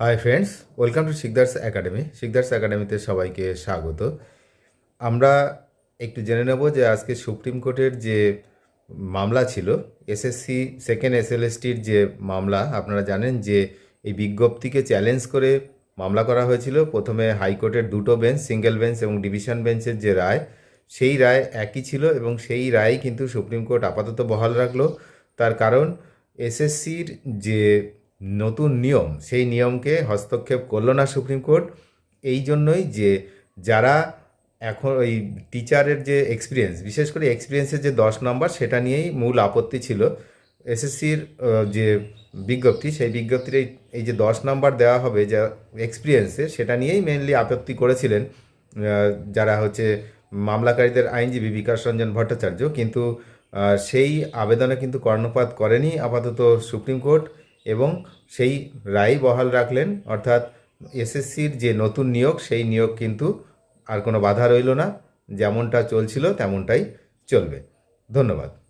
Hi friends welcome to Shikdar's academy Shikdar's একাডেমিতে সবাইকে স্বাগত। আমরা একটু জেনে নেব যে আজকে সুপ্রিম কোর্টের যে মামলা ছিল এসএসসি সেকেন্ড এসএলএসটির যে মামলা, আপনারা জানেন যে এই বিজ্ঞপ্তিকে চ্যালেঞ্জ করে মামলা করা হয়েছিল। প্রথমে হাইকোর্টের দুটো বেঞ্চ সিঙ্গেল বেঞ্চ এবং ডিভিশন বেঞ্চের যে রায়, সেই রায় একই ছিল এবং সেই রায় কিন্তু সুপ্রিম কোর্ট আপাতত বহাল রাখল। তার কারণ এসএসসির যে নতুন নিয়ম, সেই নিয়মকে হস্তক্ষেপ করল না সুপ্রিম কোর্ট। এই জন্যই যে যারা এখন ওই টিচারের যে এক্সপিরিয়েন্স বিশেষ করে এক্সপিরিয়েন্সের যে দশ নম্বর, সেটা নিয়েই মূল আপত্তি ছিল। এসএসসির যে বিজ্ঞপ্তি, সেই বিজ্ঞপ্তির এই যে দশ নম্বর দেওয়া হবে যা এক্সপিরিয়েন্সে সেটা নিয়েই মেনলি আপত্তি করেছিলেন যারা হচ্ছে মামলাকারীদের আইনজীবী বিকাশ রঞ্জন ভট্টাচার্য। কিন্তু সেই আবেদনে কিন্তু কর্ণপাত করেনি আপাতত সুপ্রিম কোর্ট। এবং সেই রায় বহাল রাখলেন, অর্থাৎ এসএসসির যে নতুন নিয়োগ, সেই নিয়োগ কিন্তু আর কোনো বাধা রইল না। যেমনটা চলছিল, তেমনটাই চলবে। ধন্যবাদ।